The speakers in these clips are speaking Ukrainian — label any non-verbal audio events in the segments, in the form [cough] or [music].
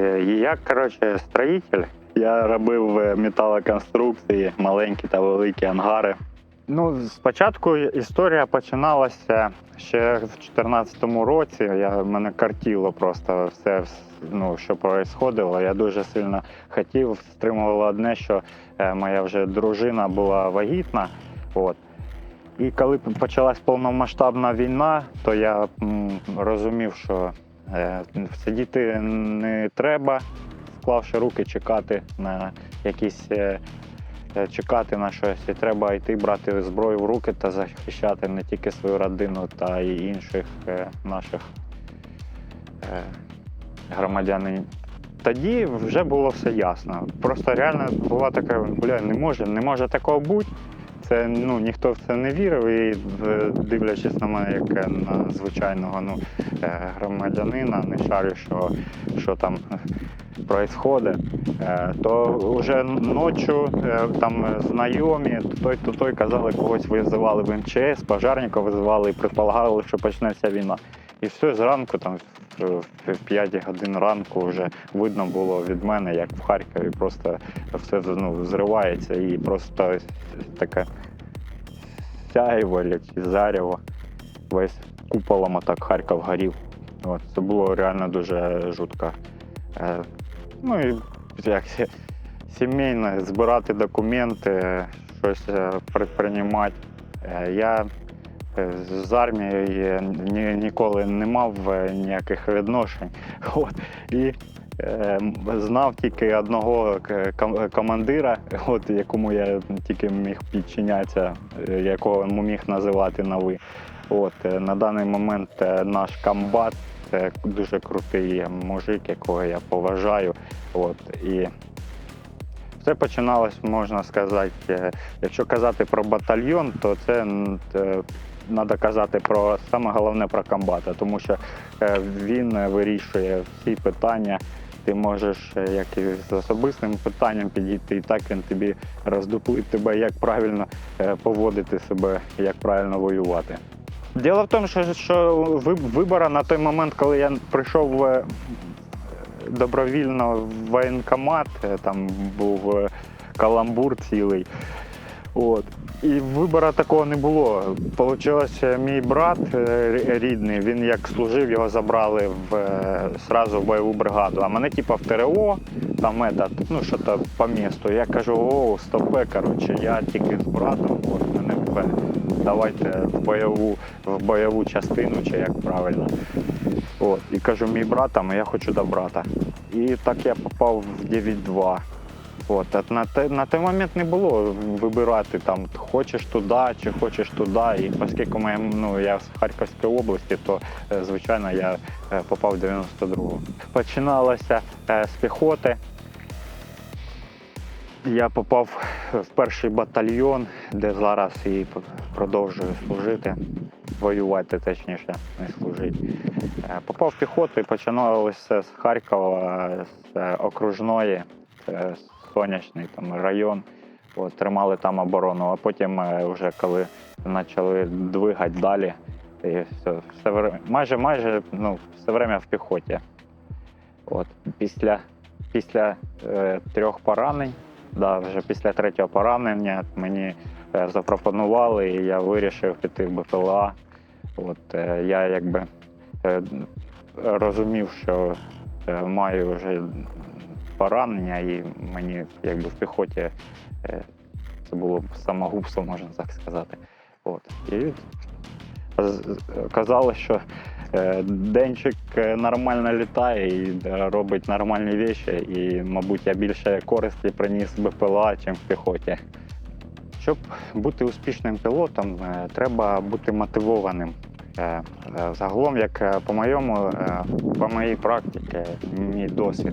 Е, Я, коротше, строїтель. Я робив е, металоконструкції, маленькі та великі ангари. Ну, спочатку історія починалася ще в 2014 році. Я, мене картіло просто все, ну, що відбувалося. Я дуже сильно хотів, стримувало одне, що е, моя вже дружина була вагітна. От. І коли почалась повномасштабна війна, то я м, розумів, що сидіти не треба, склавши руки, чекати на якісь. Е, е, чекати на щось, і треба йти брати зброю в руки та захищати не тільки свою родину, та й інших е, наших е, громадянин. Тоді вже було все ясно. Просто реально була така, бля, не може, не може такого бути. Це ну ніхто в це не вірив, і е, дивлячись на мене, як е, на звичайного ну, е, громадянина, не шарю, що, що там відбувається, то вже ночі е, там е, знайомі, то той, то той казали, когось визивали в МЧС, пожарників визивали і предполагали, що почнеться війна. І все зранку, там в- в 5 годин ранку вже видно було від мене, як в Харкові просто все ну, зривається і просто таке сяєво чи зарево. Весь куполом отак Харків горів. От, це було реально дуже жутко. Е, ну і як сі- сімейно збирати документи, щось е, предприймати. Е, я е, з армією ні, ніколи не мав е, ніяких відношень. [laughs] От. І знав тільки одного командира, [laughs] от, якому я тільки міг підчинятися, е, якого міг називати на ви. От, е, на даний момент е, наш комбат це дуже крутий мужик, якого я поважаю. От, і все починалось, можна сказати, е, якщо казати про батальйон, то це треба казати про саме головне про комбата, тому що е, він е, вирішує всі питання. Ти можеш е, як і з особистим питанням підійти, і так він тобі роздуплить тебе, як правильно е, поводити себе, як правильно воювати. Діло в тому, що, що вибора на той момент, коли я прийшов е, добровільно в воєнкомат, там був каламбур цілий. От. І вибору такого не було. Получилося, мій брат е, рідний, він як служив, його забрали в, е, сразу в бойову бригаду. А мене типа в ТРО, там этот, ну що то по місту. Я кажу, о, стопе, коротше, я тільки з братом, от мене в- давайте в бойову, в бойову частину, чи як правильно. От, і кажу, мій брат а я хочу до брата. І так я попав в 9-2. От, а на, на той момент не було вибирати там, хочеш туди чи хочеш туди. І оскільки моя, ну, я з Харківської області, то е, звичайно я е, попав в 92-го. Починалося е, з піхоти. Я попав в перший батальйон, де зараз і продовжую служити, воювати точніше, не служити. Попав в піхоту і починалося з Харкова, з окружної, це сонячний там район. От, тримали там оборону, а потім е, вже коли почали двигати далі, і все, все майже майже ну, все время в піхоті. От, після після е, трьох поранень, да, вже після третього поранення мені е, запропонували, і я вирішив піти в БПЛА. От, е, я якби е, розумів, що маю вже поранення, і мені якби в піхоті е, це було б самогубство, можна так сказати. От. І казали, що е, денчик е, нормально літає і е, робить нормальні речі, і, мабуть, я більше користі приніс в БПЛА, ніж в піхоті. Щоб бути успішним пілотом, е, треба бути мотивованим. Е, е, Загалом, як е, по моєму, по моїй практиці, мій досвід,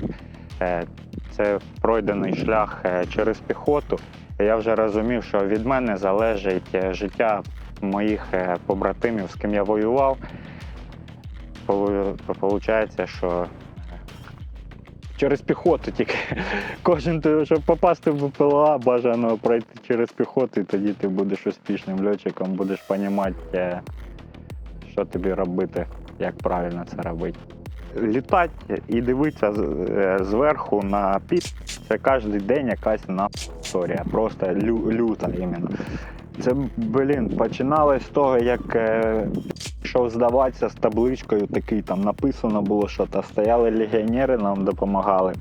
це пройдений шлях через піхоту. Я вже розумів, що від мене залежить життя моїх побратимів, з ким я воював. Полу- Получається, що через піхоту тільки [laughs] кожен, щоб попасти в БПЛА, бажано пройти через піхоту, і тоді ти будеш успішним льотчиком, будеш розуміти, що тобі робити як правильно це робити. Літати і дивитися е, зверху на піт це кожен день якась на історія. Просто лю, люта іменно. Це, блін, починалось з того, як е, здаватися з табличкою, такий там написано було, що то стояли легіонери, нам допомагали.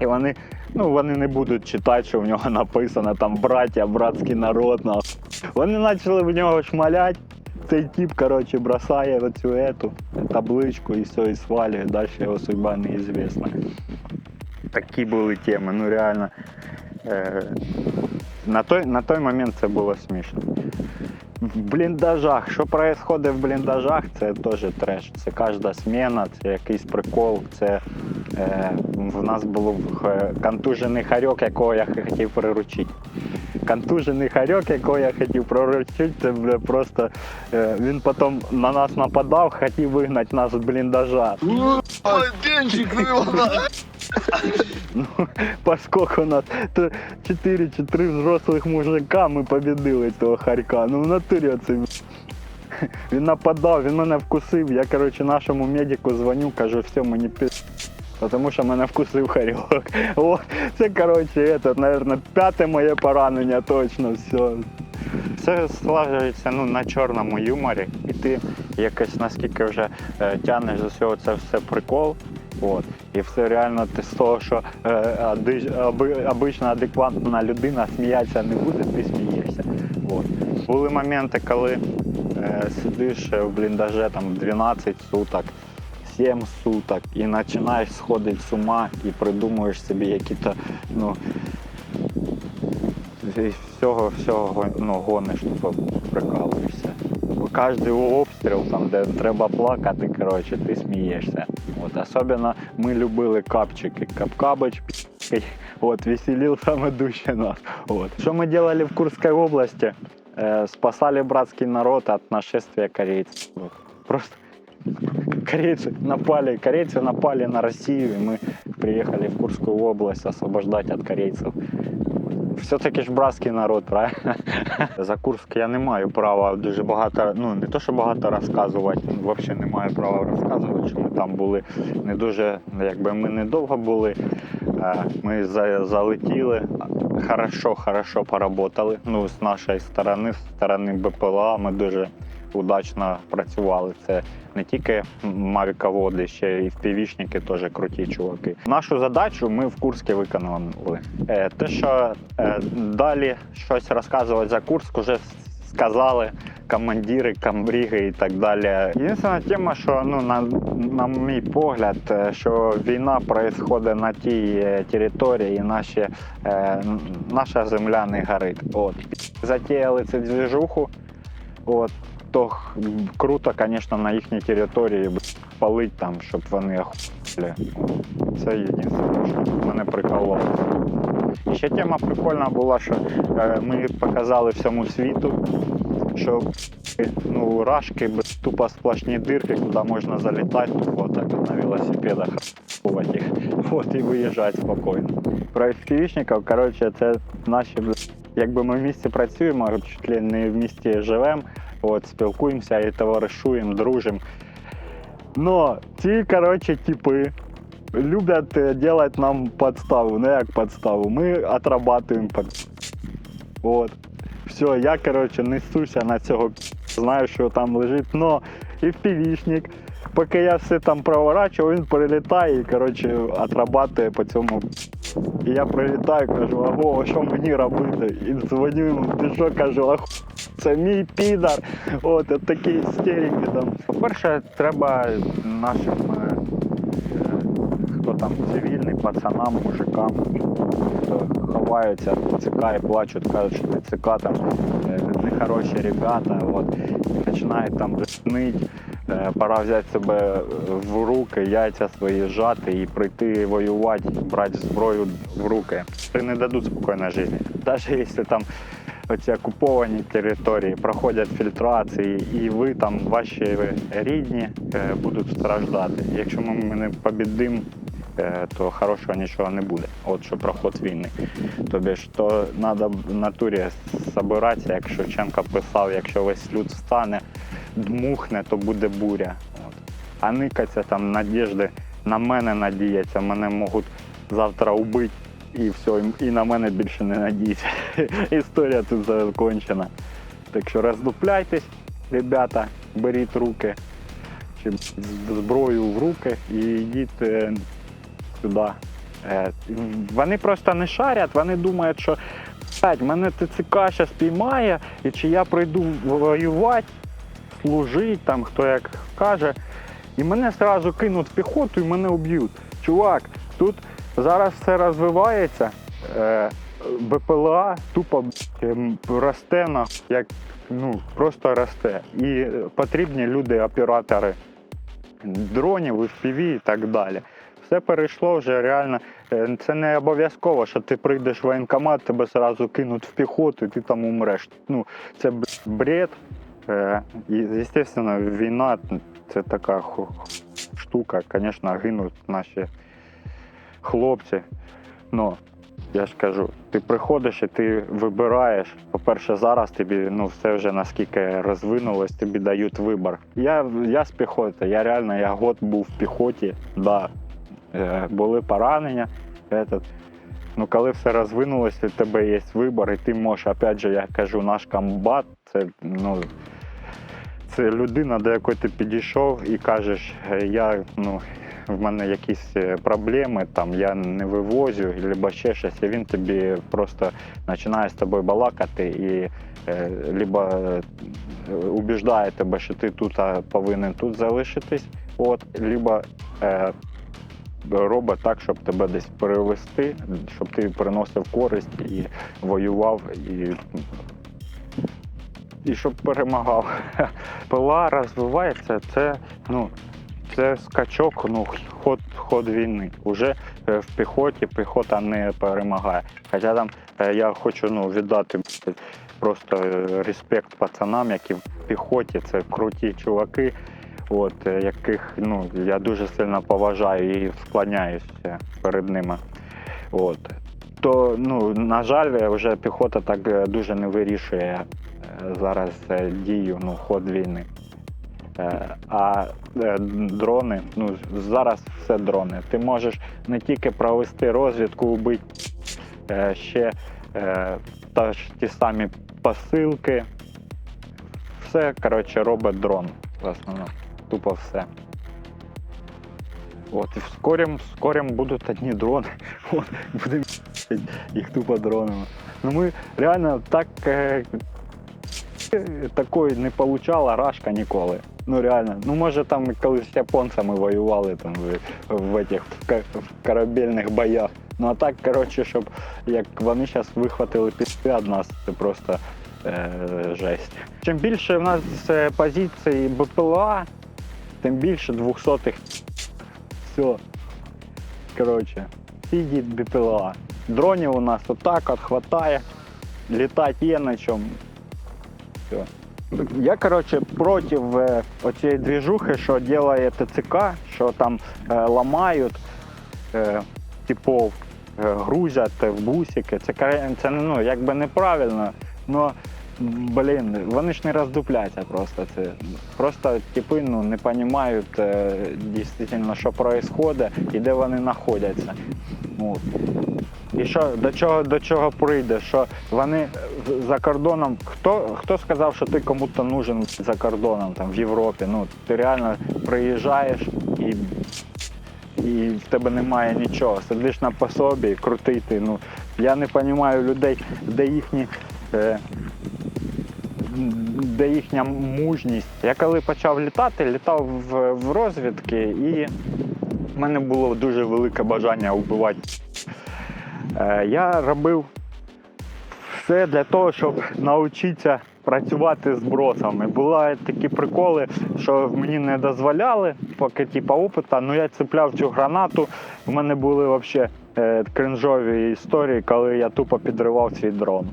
І вони, ну, вони не будуть читати, що в нього написано там браття, братський народ. нах». Вони почали в нього шмалять. Цей тип, коротше, бросає оцю ету табличку і все, і свалює. Далі його судьба неізвісна. Такі були теми, ну реально. Е, на, той, на той момент це було смішно. В бліндажах. Що відбувається в бліндажах, це теж треш. Це кожна зміна, це якийсь прикол. Це е, в нас був е, контужений харьок, якого я хотів приручити. Контужений харьок, якого я хотів приручити, це бля, просто е, він потім на нас нападав, хотів вигнати нас з бліндажа. Денчик, ну его надо. Ну, поскольку у нас т- 4 чи 3 взрослих мужика, ми побідили того харька. Ну в натурі це. Він нападав, він мене вкусив. Я, коротше, нашому медику дзвоню, кажу, все, мені пі... Тому що мене вкусив харьок. [laughs] О, це, коротше, это, наверное, п'яте моє поранення точно, все. Це слажується ну, на чорному юморі, і ти якось наскільки вже е, тягнеш з усього це все прикол. От. І все реально ти з того, що е, ади, аби, обична адекватна людина сміятися не буде, ти смієшся. От. Були моменти, коли е, сидиш в бліндаже там 12 суток, 7 суток і починаєш сходити з ума і придумуєш собі які-то ну, всього всього ну, гониш, типу, прикалуєшся. Кожен обстріл, там, де треба плакати, коротше, ти смієшся. От, особливо ми любили капчики. Капкабич, от, веселил саме дужче нас. От. Що ми делали в Курской области? Э, спасали братский народ от нашествия корейцев. Вот. Просто корейцы напали, корейцы напали на Россию, и мы приехали в Курскую область освобождать от корейцев. Все-таки ж братський народ, правильно? [laughs] За Курск я не маю права дуже багато, ну не то, що багато розказувати, взагалі не маю права розказувати, що ми там були не дуже, якби ми недовго були. Е, Ми за- залетіли, хорошо, хорошо поработали. Ну, з нашої сторони, з сторони БПЛА, ми дуже удачно працювали. Це не тільки мавіководи, ще й впівішники теж круті чуваки. Нашу задачу ми в Курську виконали. Е, Те, що е, далі щось розказувати за Курск, вже сказали командири, камбріги і так далі. Єдина тема, що ну на, на мій погляд, е, що війна відбувається на тій території, і наші, наша земля не горить. От. Затіяли цю движуху. От. То круто, звісно, на їхній території палить там, щоб вони охуєли. Це єдине, що мене прикололо. Ще тема прикольна була, що е, ми показали всьому світу, що ну, рашки тупо сплошні дирки, куди можна залітати, тупо так на велосипедах їх. От і виїжджати спокійно. Про FPV-шників, коротше, це наші, якби ми в місті працюємо, чуть ли не в місті живемо, от, спілкуємося і товаришуємо, дружимо. Но ці, коротше, типи любят э, делать нам подставу, ну як подставу. Ми отрабатуємо под... От. Все, я, коротше, несуся на цього знаю, що там лежить, но і впівішник. Поки я все там проворачую, він перелітає і коротше, отрабатує по цьому. І я прилітаю, кажу, а що мені робити? І дзвоню йому, ти що кажу, аху, це мій підар. От, от такі істерики там. По-перше, треба нашим е, хто там цивільний, пацанам, мужикам, хто ховаються і плачуть, кажуть, що ТЦК там е, нехороші ребята, от, починають там снить. Пора взяти себе в руки, яйця свої зжати і прийти воювати, брати зброю в руки. Ти не дадуть спокійної життя. Навіть якщо там оці окуповані території проходять фільтрації, і ви там, ваші рідні е, будуть страждати. Якщо ми не побідимо, е, то хорошого нічого не буде. От що проход війни. Тобі ж то треба в натурі збиратися, як Шевченко писав, якщо весь люд встане, дмухне, то буде буря. От. а никаться там надіжди на мене надіяться, мене можуть завтра убити і все, і- на мене більше не надійся. [laughs] Історія тут закончена. Так що роздупляйтесь, ребята, беріть руки чи зброю в руки і йдіть е, сюди. Е, Вони просто не шарять, вони думають, що «Блядь, мене ТЦК зараз піймає, і чи я прийду воювати, служити, там хто як каже, і мене одразу кинуть в піхоту і мене уб'ють. Чувак, тут зараз все розвивається. Е, БПЛА тупо росте на як ну просто росте. І потрібні люди, оператори дронів, FPV і так далі. Все перейшло вже реально. е, Це не обов'язково, що ти прийдеш в воєнкомат, тебе одразу кинуть в піхоту, і ти там умреш. Ну, це бред. Е, І, звісно, війна це така штука. Звісно, гинуть наші хлопці. Ну, я ж кажу, ти приходиш і ти вибираєш. По-перше, зараз тобі ну, все вже наскільки розвинулось, тобі дають вибір. Я, я з піхоти, я реально я год був в піхоті, да, е, були поранення. Этот. Ну, коли все розвинулося, у тебе є вибір, і ти можеш, опять же, я кажу, наш комбат це, ну, це людина, до якої ти підійшов і кажеш, е, я, ну, в мене якісь е, проблеми, там я не вивозю, або ще щось, і він тобі просто починає з тобою балакати і е, либо е, убіждає тебе, що ти тут повинен тут залишитись, от, либо е, робить так, щоб тебе десь перевести, щоб ти приносив користь і воював, і, і щоб перемагав. [laughs] Пила розвивається, це ну. Це скачок, ну ход, ход війни. Уже е, в піхоті піхота не перемагає. Хоча там е, я хочу ну, віддати просто е, респект пацанам, які в піхоті, це круті чуваки, от, яких ну, я дуже сильно поважаю і склоняюся перед ними. От. То, ну, на жаль, вже піхота так дуже не вирішує зараз дію, ну, ход війни. Е, А е, дрони, ну зараз все дрони. Ти можеш не тільки провести розвідку, убити е, ще та ж ті самі посилки. Все, коротше, робить дрон в основному. Тупо все. От, і вскорім, вскорім будуть одні дрони. [laughs] От, будемо їх тупо дронами. Ну ми реально так такої не получала рашка ніколи. Ну реально. Ну може там коли з японцями воювали там в, в, этих, в, корабельних боях. Ну а так, коротше, щоб як вони зараз вихватили після нас, це просто е, жесть. Чим більше в нас е, позицій БПЛА, тим більше 200-х. Все. Коротше, сидіть БПЛА. Дронів у нас отак от хватає. Літати є на чому. Все. Я, коротше, проти е, оцієї двіжухи, що делає ТЦК, що там е, ламають е, типов, е, грузять в бусики. Це, це ну, якби неправильно. Но, блін, вони ж не роздупляться просто. Це просто типи ну, не розуміють е, дійсно, що відбувається і де вони знаходяться. От. І що до чого до чого прийде? Що вони е, за кордоном. Хто хто сказав, що ти кому-то нужен за кордоном там в Європі? Ну ти реально приїжджаєш і, і в тебе немає нічого. Сидиш на пособі, крутий ти. Ну я не розумію людей, де їхні. Е, де їхня мужність. Я коли почав літати, літав в, розвідки, і в мене було дуже велике бажання вбивати Е, Я робив все для того, щоб навчитися працювати з бросами. Були такі приколи, що мені не дозволяли, поки типу, опита. Ну я цепляв цю гранату. У мене були взагалі е, кринжові історії, коли я тупо підривав свій дрон.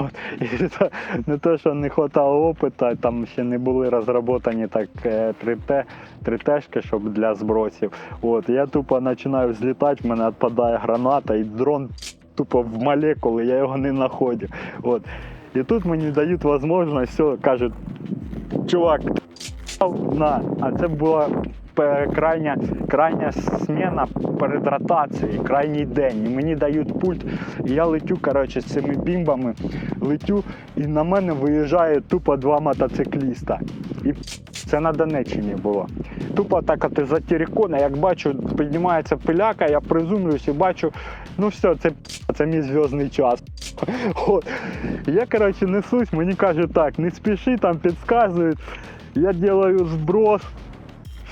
От. І це не те, що не вистачало опиту, там ще не були розроблені так е, 3T, 3T, щоб для збросів. От, я тупо починаю злітати, в мене відпадає граната, і дрон тупо в молекули, я його не знаходжу. От. І тут мені дають можливість, все, кажуть, чувак, на. А це була крайня, крайня сміна перед ротацією, крайній день. І мені дають пульт, і я летю коротше, з цими бімбами, летю, і на мене виїжджає тупо два мотоцикліста. І це на Донеччині було. Тупо так от із-за терикона, як бачу, піднімається пиляка, я призумлююсь і бачу, ну все, це, це мій зв'язний час. [laughs] От. Я, коротше, несусь, мені кажуть так, не спіши, там підказують. Я делаю сброс,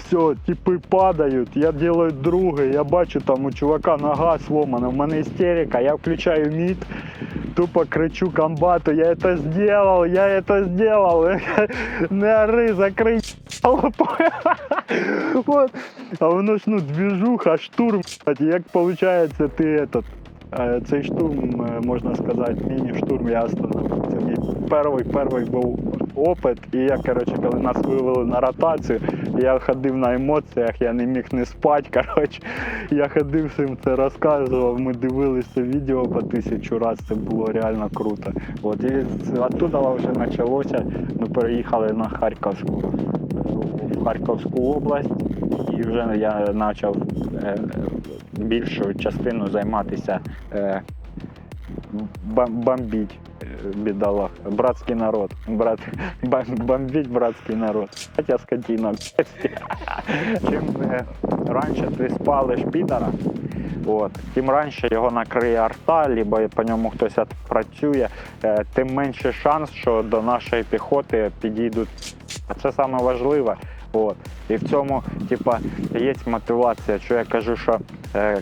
все, типи падають, я делаю другий, я бачу там у чувака нога сломана, в мене істерика, я включаю мід, тупо кричу комбату, я это сделал, я это сделал, [laughs] не ори, закрий. [laughs] Вот. А воно ж ну двіжуха, штурм. блядь, Як виходить, ти этот, е, цей штурм, е, можна сказати, міні-штурм я остановив. Це мій перший, перший був опит. І я, коротше, коли нас вивели на ротацію, я ходив на емоціях, я не міг не спати. [laughs] Коротше, я ходив всім це розказував. Ми дивилися відео по тисячу разів, це було реально круто. От і оттуда вже почалося. Ми переїхали на Харківську в Харківську область, і вже я почав е, більшу частину займатися е, бомбіть бідолах. Братський народ. Брат, бомбіть братський народ. Хотя скотина. Чим е, раніше ти спалиш підара, От. Тим раніше його накриє арта, либо по ньому хтось працює, е, тим менше шанс, що до нашої піхоти підійдуть. Це саме важливе. От. І в цьому, типа, є мотивація, що я кажу, що е,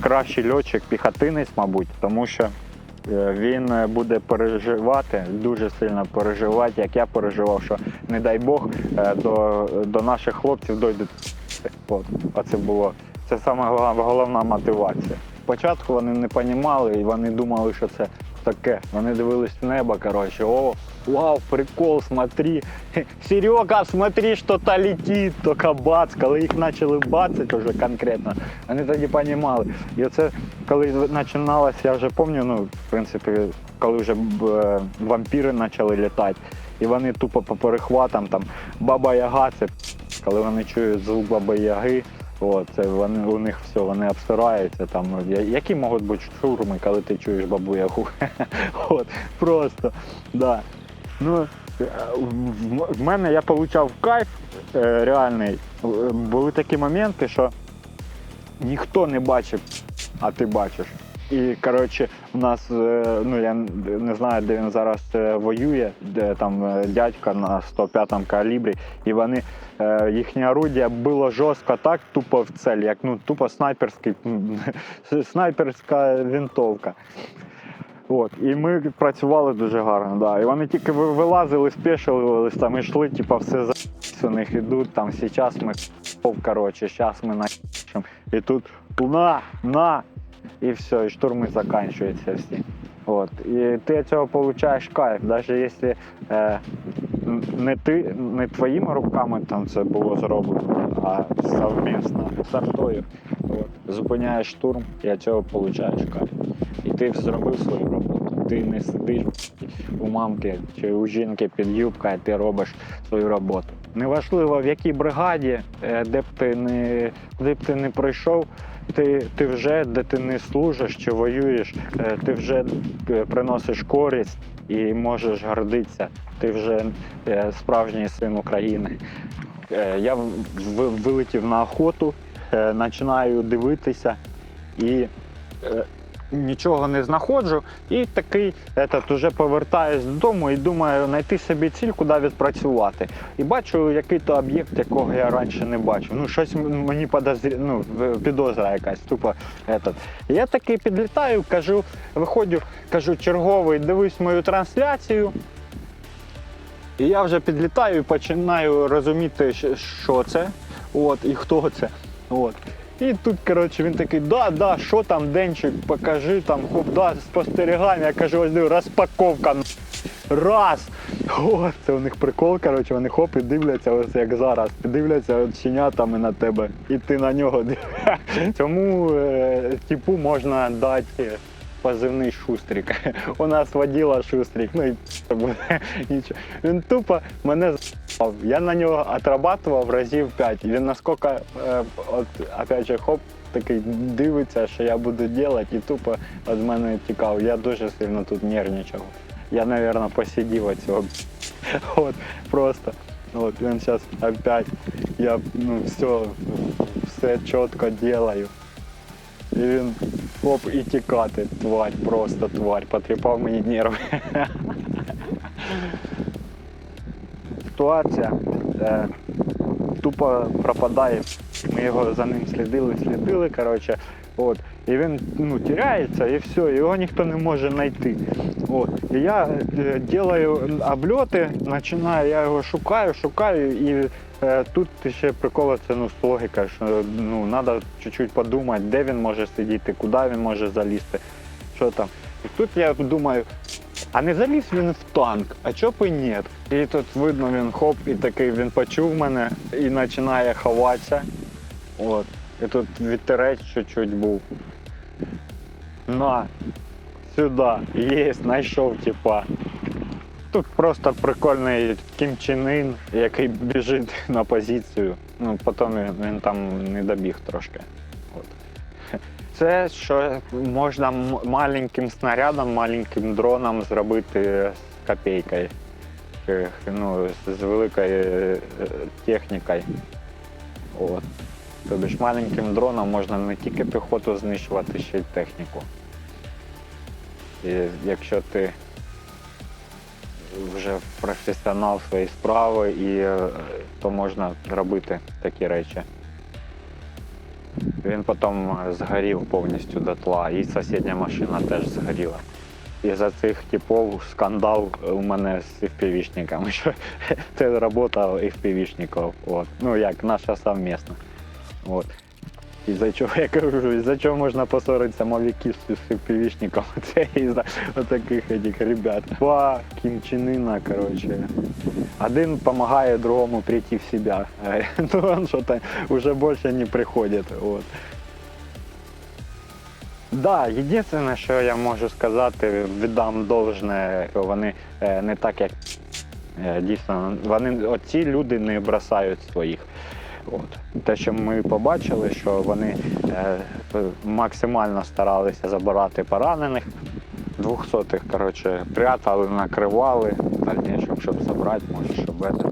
кращий льотчик піхотинець, мабуть, тому що він е, буде переживати, дуже сильно переживати, як я переживав, що не дай Бог е, до, до наших хлопців дойде. От, оце було. Це саме головна мотивація. Спочатку вони не розуміли і вони думали, що це таке. Вони дивились в небо, коротше, о, вау, прикол, смотри. [laughs] Серега, смотри, що-то летить, тільки бац. Коли їх почали бацати вже конкретно, вони тоді розуміли. І оце, коли починалося, я вже пам'ятаю, ну, в принципі, коли вже е, вампіри почали літати, і вони тупо по перехватам, там, баба Яга, це коли вони чують звук баби Яги, От, це вони, у них все, вони обстираються. Там, які можуть бути шурми, коли ти чуєш бабу яку. [laughs] От, просто, да. Ну, е, в- в мене я отримав кайф е, реальний. Е, Були такі моменти, що ніхто не бачив, а ти бачиш. І коротше, у нас, е, ну я не знаю, де він зараз е, воює, де там е, дядька на 105-му калібрі, і вони їхнє орудие було жорстко так, тупо в цель, як ну тупо снайперський, [laughs] снайперська винтовка. От, і ми працювали дуже гарно, да. І вони тільки вилазили, спешились, там йшли, типу, все за у них ідуть, там зараз ми коротше, зараз ми на і тут на, на, і все, і штурми закінчуються всі. От. І ти від цього отримуєш кайф, навіть якщо е, не ти, не твоїми руками там це було зроблено, а совмісно з артою. Зупиняєш штурм і від цього отримуєш кайф. І ти зробив свою роботу. Ти не сидиш у мамки чи у жінки під юбкою, ти робиш свою роботу. Неважливо в якій бригаді, е, де б ти не куди б ти не прийшов, ти, ти вже де ти не служиш чи воюєш, е, ти вже е, приносиш користь і можеш гордитися. Ти вже е, справжній син України. Я вилетів на охоту, починаю дивитися і нічого не знаходжу. І такий этот, уже повертаюсь додому і думаю знайти собі ціль, куди відпрацювати. І бачу який-то об'єкт, якого я раніше не бачив. Ну, щось мені подозрі... ну, підозра якась. Тупо, этот. Я такий підлітаю, кажу, виходжу, кажу, черговий, дивись мою трансляцію. І я вже підлітаю і починаю розуміти, що це, от, і хто це. От. І тут, коротше, він такий, да, да, що там, Денчик, покажи там, хоп, да, спостерігання. Я кажу, ось диви, розпаковка. Раз. О, це у них прикол, коротше, вони хоп і дивляться, ось як зараз. Дивляться щенятами на тебе, і ти на нього дивишся. Цьому [laughs] е, типу можна дати позивний шустрик. [laughs] У нас воділа шустрик, ну і [laughs] буде нічого. Він тупо мене Я на нього отрабатував разів 5. Він наскільки, е, от, опять же, хоп, такий дивиться, що я буду робити, і тупо від мене тікав. Я дуже сильно тут нервничав. Я, мабуть, посидів від цього. [laughs] От, просто. От, він зараз опять, я ну, все, все чітко делаю. І він хоп і тікати, тварь, просто тварь, потріпав мені нерви. [laughs] Ситуація е, тупо пропадає. Ми його за ним слідили, слідили, коротше. От. І він ну, тіряється і все, його ніхто не може знайти. От. І я е, делаю обльоти, починаю, я його шукаю, шукаю, і е, тут ще прикол це ну, логіка, що ну, треба чуть-чуть подумати, де він може сидіти, куди він може залізти, що там. І тут я думаю, а не заліз він в танк, а б і ні? І тут видно, він хоп, і такий він почув мене і починає ховатися. От. І тут вітерець чуть-чуть був. На, сюди, є, знайшов, типа. Тут просто прикольний Кім Чен Ін, який біжить на позицію. Ну, потім він, він там не добіг трошки. Це що можна маленьким снарядом, маленьким дроном зробити з копійкою. Ну, з великою е, технікою. От. Тобто ж маленьким дроном можна не тільки піхоту знищувати, ще й техніку. І якщо ти вже професіонал своєї справи, і, е, то можна робити такі речі. Він потім згорів повністю дотла, і сусідня машина теж згоріла. І за цих типів скандал у мене з FPV-шниками, [laughs] що це робота FPV-шників. От. Ну як наша совмісна. От. І за чого я кажу, і за чого можна поссоритися мовіки з FPV-шником? [laughs] Це із-за таких этих ребят. Два кімчинина, короче. Один допомагає другому прийти в себя. [laughs] Ну, он что-то уже больше не приходит. Вот. Да, єдине, що я можу сказати, віддам должне, що вони е, не так, як е, дійсно, вони оці люди не бросають своїх. От. Те, що ми побачили, що вони е, максимально старалися забирати поранених. 200-х, коротше, прятали, накривали в щоб забрати, може, щоб это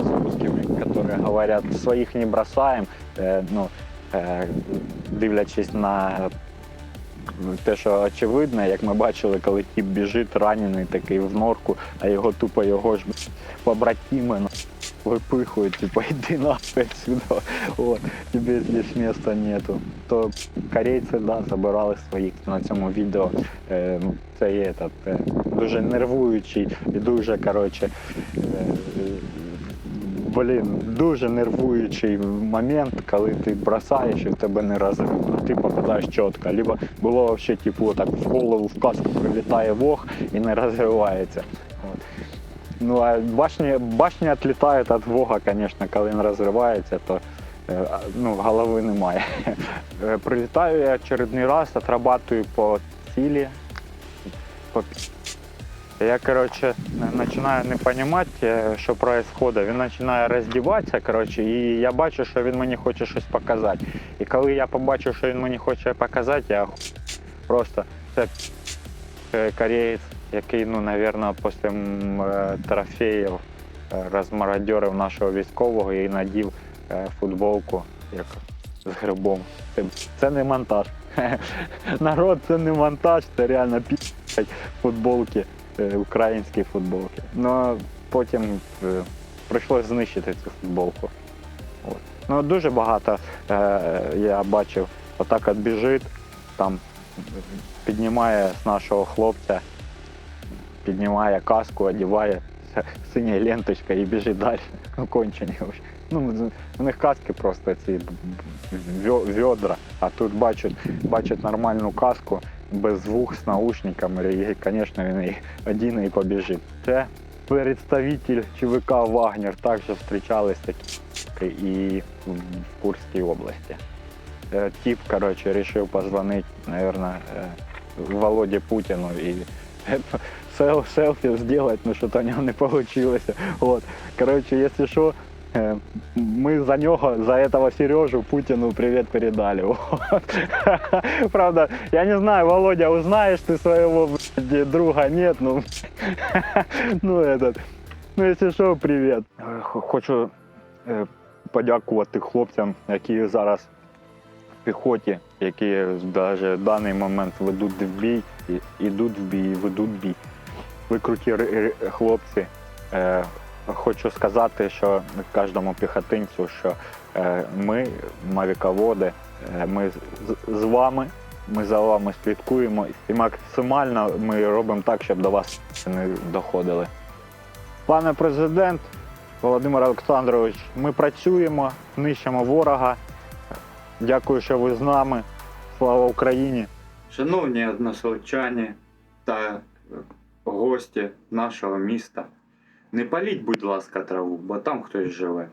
с русскими, которые говорят, своїх не бросаем, е, ну, е, дивлячись на те, що очевидно, як ми бачили, коли тіп біжить ранений такий в норку, а його тупо його ж побратими ну, випихують, типу, йди нахуй сюди, от, тобі здесь місця нету. То корейці, да, забирали своїх на цьому відео. Е, ну, це є этот, е, дуже нервуючий і дуже, коротше, е, Блін, дуже нервуючий момент, коли ти бросаєш і в тебе не розривно. Ти попадаєш чітко. Либо було взагалі, типу, так в голову в каску прилітає вог і не розривається. Ну а башня, башня відлітає від вога, звісно, коли він розривається, то е, ну, голови немає. [laughs] Е, Прилітаю я очередний раз, отрабатую по цілі, по я, короче, починаю не розуміти, що відбувається. Він починає роздіватися, короче, і я бачу, що він мені хоче щось показати. І коли я побачу, що він мені хоче показати, я просто це е, кореєць, який, ну, мабуть, після е, трофеїв е, розмародьорив нашого військового і надів е, футболку як з грибом. Це, не монтаж. [laughs] Народ, це не монтаж, це реально пі футболки українські футболки. Ну потім прийшлося знищити цю футболку. От. Ну, дуже багато е, я бачив, отак от біжить, там піднімає з нашого хлопця, піднімає каску, одіває синя ленточка і біжить далі. [laughs] Кончені. Ну, у них каски просто ці відра, а тут бачать, бачать нормальну каску без звук з наушниками, і, звісно, він і один і побіжить. Це представитель ЧВК Вагнер, також зустрічались такі і в Курській області. Е, Тип, короче, решил позвонить, наверное, Володе Путину и [laughs] сел, селфи сделать, но что-то у него не получилось. Вот. Короче, если что, э, мы за нього, за этого Сережу Путину привет передали. Вот. Правда, я не знаю, Володя, узнаешь ты своего блядь, друга, нет, ну, ну этот, ну якщо що, привіт. Е, х- Хочу е, подякувати хлопцям, які зараз в піхоті, які навіть в даний момент ведуть в бій, і- ідуть в бій, і ведуть бій. Ви круті хлопці. Е, Хочу сказати, що кожному піхотинцю, що е, ми, мавіководи, е, ми з- вами, ми за вами слідкуємо і максимально ми робимо так, щоб до вас не доходили. Пане президент Володимир Олександрович, ми працюємо, нищимо ворога. Дякую, що ви з нами. Слава Україні! Шановні односельчані та гості нашого міста, не паліть, будь ласка, траву, бо там хтось живе.